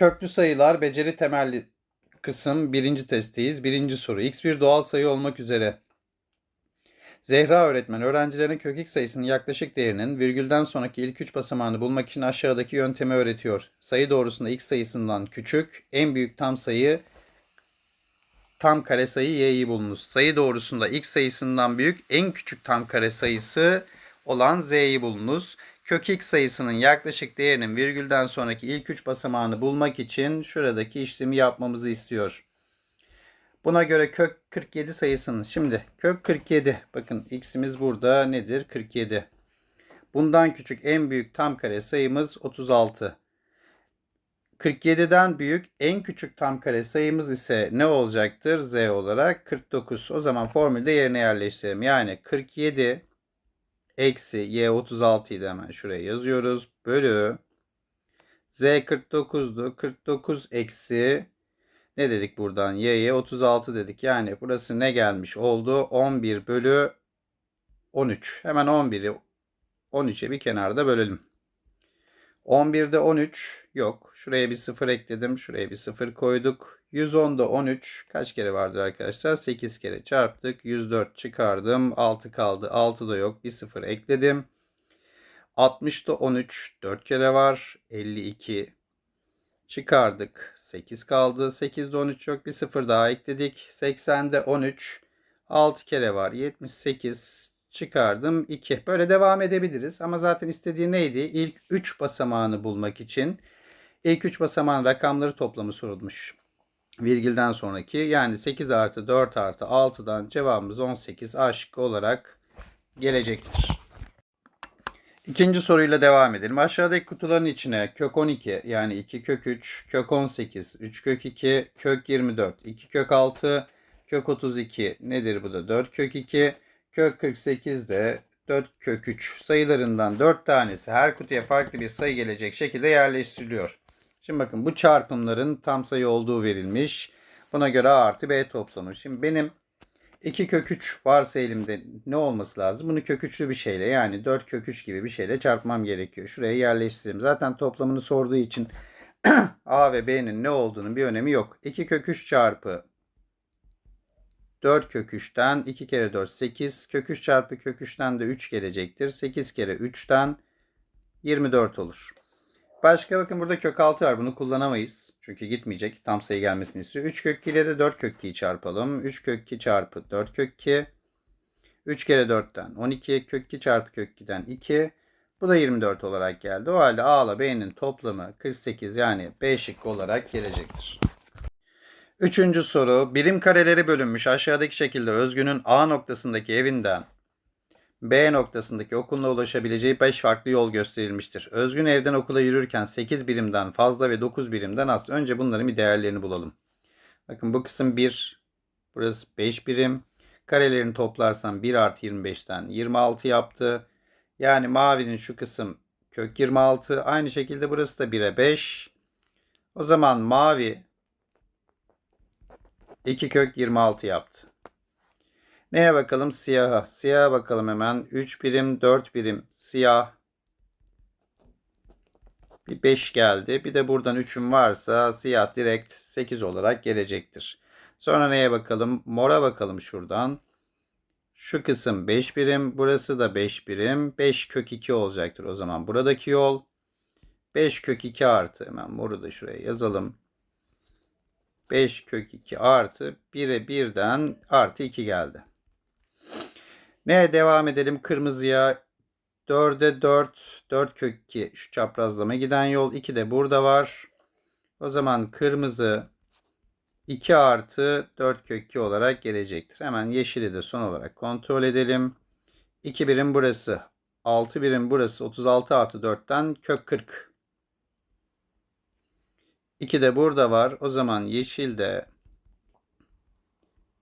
Köklü sayılar beceri temelli kısım birinci testteyiz. Birinci soru. X bir doğal sayı olmak üzere. Zehra öğretmen öğrencilerine kök x sayısının yaklaşık değerinin virgülden sonraki ilk üç basamağını bulmak için aşağıdaki yöntemi öğretiyor. Sayı doğrusunda x sayısından küçük, en büyük tam sayı tam kare sayı y'yi bulunuz. Sayı doğrusunda x sayısından büyük, en küçük tam kare sayısı olan z'yi bulunuz. Kök x sayısının yaklaşık değerinin virgülden sonraki ilk 3 basamağını bulmak için şuradaki işlemi yapmamızı istiyor. Buna göre kök 47 sayısının şimdi kök 47 bakın x'imiz burada nedir? 47. Bundan küçük en büyük tam kare sayımız 36. 47'den büyük en küçük tam kare sayımız ise ne olacaktır? Z olarak 49. O zaman formülde yerine yerleştirelim. Yani 47 eksi y 36 idi hemen şuraya yazıyoruz. Bölü z 49'du. 49 eksi ne dedik buradan? y'ye 36 dedik. Yani burası ne gelmiş oldu? 11 bölü 13. Hemen 11'i 13'e bir kenarda bölelim. 11'de 13 yok. Şuraya bir 0 ekledim. Şuraya bir 0 koyduk. 110'da 13 kaç kere vardır arkadaşlar? 8 kere çarptık. 104 çıkardım. 6 kaldı. 6 da yok. Bir 0 ekledim. 60'da 13 4 kere var. 52 çıkardık. 8 kaldı. 8'de 13 yok. Bir 0 daha ekledik. 80'de 13 6 kere var. 78 çıkardım 2. Böyle devam edebiliriz. Ama zaten istediği neydi? İlk 3 basamağını bulmak için ilk 3 basamağın rakamları toplamı sorulmuş. Virgülden sonraki yani 8 artı 4 artı 6'dan cevabımız 18 A şıkkı olarak gelecektir. İkinci soruyla devam edelim. Aşağıdaki kutuların içine kök 12 yani 2 kök 3, kök 18, 3 kök 2, kök 24, 2 kök 6, kök 32 nedir bu da 4 kök 2, kök 48 de 4 kök 3 sayılarından 4 tanesi her kutuya farklı bir sayı gelecek şekilde yerleştiriliyor. Şimdi bakın bu çarpımların tam sayı olduğu verilmiş. Buna göre A artı B toplamı. Şimdi benim 2 kök 3 varsa elimde ne olması lazım? Bunu kök 3'lü bir şeyle yani 4 kök 3 gibi bir şeyle çarpmam gerekiyor. Şuraya yerleştireyim. Zaten toplamını sorduğu için A ve B'nin ne olduğunun bir önemi yok. 2 kök 3 çarpı 4 kök 3'ten 2 kere 4 8 kök 3 çarpı kök 3'ten de 3 gelecektir. 8 kere 3'ten 24 olur. Başka bakın burada kök 6 var. Bunu kullanamayız. Çünkü gitmeyecek. Tam sayı gelmesini istiyor. 3 kök 2 ile de 4 kök 2'yi çarpalım. 3 kök 2 çarpı 4 kök 2. 3 kere 4'ten 12 kök 2 çarpı kök 2'den 2. Bu da 24 olarak geldi. O halde A ile B'nin toplamı 48 yani B şıkkı olarak gelecektir. Üçüncü soru. Birim kareleri bölünmüş aşağıdaki şekilde Özgün'ün A noktasındaki evinden B noktasındaki okuluna ulaşabileceği 5 farklı yol gösterilmiştir. Özgün evden okula yürürken 8 birimden fazla ve 9 birimden az. Önce bunların bir değerlerini bulalım. Bakın bu kısım 1. Burası 5 birim. Karelerini toplarsam 1 artı 25'ten 26 yaptı. Yani mavinin şu kısım kök 26. Aynı şekilde burası da 1'e 5. O zaman mavi 2 kök 26 yaptı. Neye bakalım? Siyaha. Siyaha bakalım hemen. 3 birim, 4 birim siyah. Bir 5 geldi. Bir de buradan 3'üm varsa siyah direkt 8 olarak gelecektir. Sonra neye bakalım? Mora bakalım şuradan. Şu kısım 5 birim. Burası da 5 birim. 5 kök 2 olacaktır o zaman. Buradaki yol 5 kök 2 artı. Hemen moru da şuraya yazalım. 5 kök 2 artı 1'e 1'den artı 2 geldi. Neye devam edelim? Kırmızıya 4'e 4, 4 kök 2 şu çaprazlama giden yol. 2 de burada var. O zaman kırmızı 2 artı 4 kök 2 olarak gelecektir. Hemen yeşili de son olarak kontrol edelim. 2 birim burası. 6 birim burası. 36 artı 4'ten kök 40. 2 de burada var. O zaman yeşil de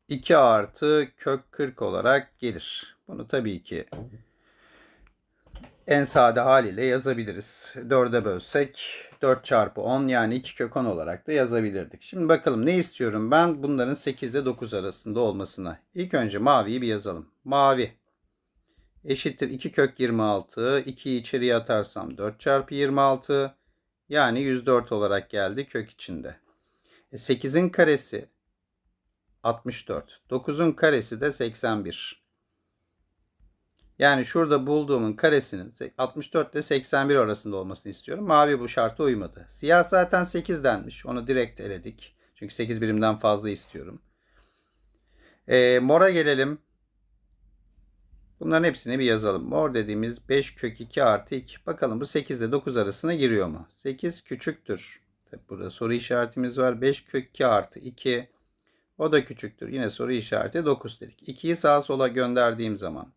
2 artı kök 40 olarak gelir. Bunu tabii ki en sade haliyle yazabiliriz. 4'e bölsek 4 çarpı 10 yani 2 kök 10 olarak da yazabilirdik. Şimdi bakalım ne istiyorum ben bunların 8 ile 9 arasında olmasını. İlk önce maviyi bir yazalım. Mavi eşittir 2 kök 26. 2'yi içeriye atarsam 4 çarpı 26. Yani 104 olarak geldi kök içinde. E 8'in karesi 64. 9'un karesi de 81. Yani şurada bulduğumun karesinin 64 ile 81 arasında olmasını istiyorum. Mavi bu şarta uymadı. Siyah zaten 8 denmiş. Onu direkt eledik. Çünkü 8 birimden fazla istiyorum. E, mora gelelim. Bunların hepsini bir yazalım. Mor dediğimiz 5 kök 2 artı 2. Bakalım bu 8 ile 9 arasına giriyor mu? 8 küçüktür. Burada soru işaretimiz var. 5 kök 2 artı 2. O da küçüktür. Yine soru işareti 9 dedik. 2'yi sağa sola gönderdiğim zaman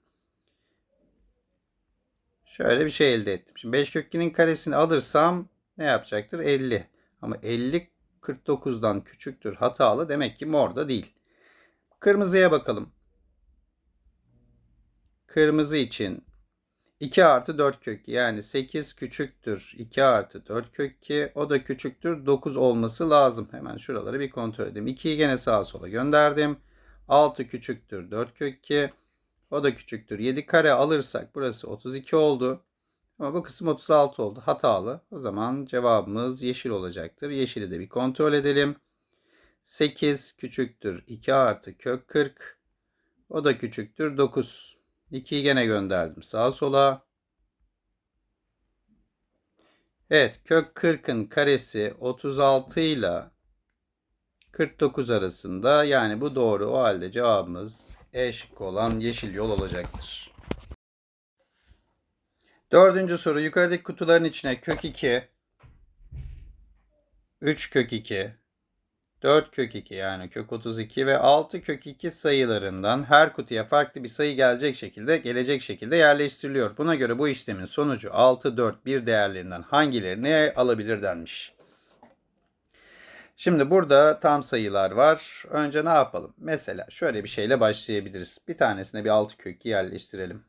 şöyle bir şey elde ettim. Şimdi 5 kök 2'nin karesini alırsam ne yapacaktır? 50. Ama 50 49'dan küçüktür. Hatalı. Demek ki morda değil. Kırmızıya bakalım. Kırmızı için 2 artı 4 kök yani 8 küçüktür 2 artı 4 kök 2 o da küçüktür 9 olması lazım. Hemen şuraları bir kontrol edelim. 2'yi gene sağa sola gönderdim. 6 küçüktür 4 kök 2 o da küçüktür 7 kare alırsak burası 32 oldu. Ama bu kısım 36 oldu hatalı. O zaman cevabımız yeşil olacaktır. Yeşili de bir kontrol edelim. 8 küçüktür 2 artı kök 40 o da küçüktür 9. 2'yi gene gönderdim sağa sola. Evet kök 40'ın karesi 36 ile 49 arasında. Yani bu doğru. O halde cevabımız E şıkkı olan yeşil yol olacaktır. Dördüncü soru. Yukarıdaki kutuların içine kök 2, 3 kök 2, 4 kök 2 yani kök 32 ve 6 kök 2 sayılarından her kutuya farklı bir sayı gelecek şekilde gelecek şekilde yerleştiriliyor. Buna göre bu işlemin sonucu 6, 4, 1 değerlerinden hangilerini alabilir denmiş. Şimdi burada tam sayılar var. Önce ne yapalım? Mesela şöyle bir şeyle başlayabiliriz. Bir tanesine bir 6 kök 2 yerleştirelim.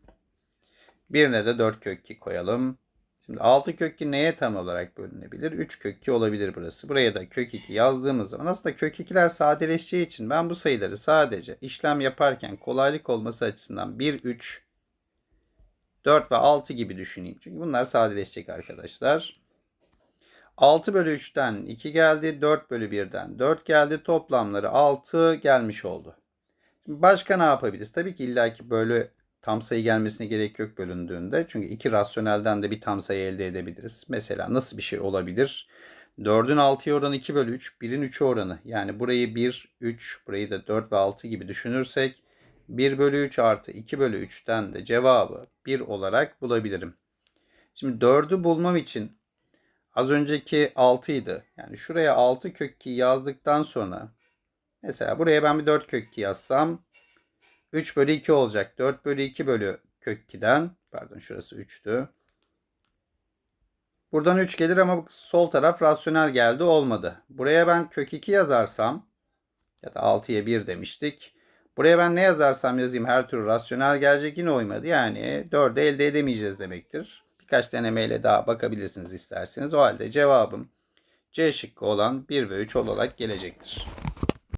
Birine de 4 kök 2 koyalım. Şimdi 6 kök 2 neye tam olarak bölünebilir? 3 kök 2 olabilir burası. Buraya da kök 2 yazdığımız zaman aslında kök 2'ler sadeleşeceği için ben bu sayıları sadece işlem yaparken kolaylık olması açısından 1, 3, 4 ve 6 gibi düşüneyim. Çünkü bunlar sadeleşecek arkadaşlar. 6 bölü 3'ten 2 geldi. 4 bölü 1'den 4 geldi. Toplamları 6 gelmiş oldu. Başka ne yapabiliriz? Tabii ki illaki böyle tam sayı gelmesine gerek yok bölündüğünde. Çünkü iki rasyonelden de bir tam sayı elde edebiliriz. Mesela nasıl bir şey olabilir? 4'ün 6'ya oranı 2 bölü 3, 1'in 3'e oranı. Yani burayı 1, 3, burayı da 4 ve 6 gibi düşünürsek 1 bölü 3 artı 2 bölü 3'ten de cevabı 1 olarak bulabilirim. Şimdi 4'ü bulmam için az önceki 6 idi. Yani şuraya 6 kök 2 yazdıktan sonra mesela buraya ben bir 4 kök 2 yazsam 3 bölü 2 olacak. 4 bölü 2 bölü kök 2'den. Pardon şurası 3'tü. Buradan 3 gelir ama sol taraf rasyonel geldi olmadı. Buraya ben kök 2 yazarsam ya da 6'ya 1 demiştik. Buraya ben ne yazarsam yazayım her türlü rasyonel gelecek yine uymadı. Yani 4'ü elde edemeyeceğiz demektir. Birkaç denemeyle daha bakabilirsiniz isterseniz. O halde cevabım C şıkkı olan 1 ve 3 olarak gelecektir.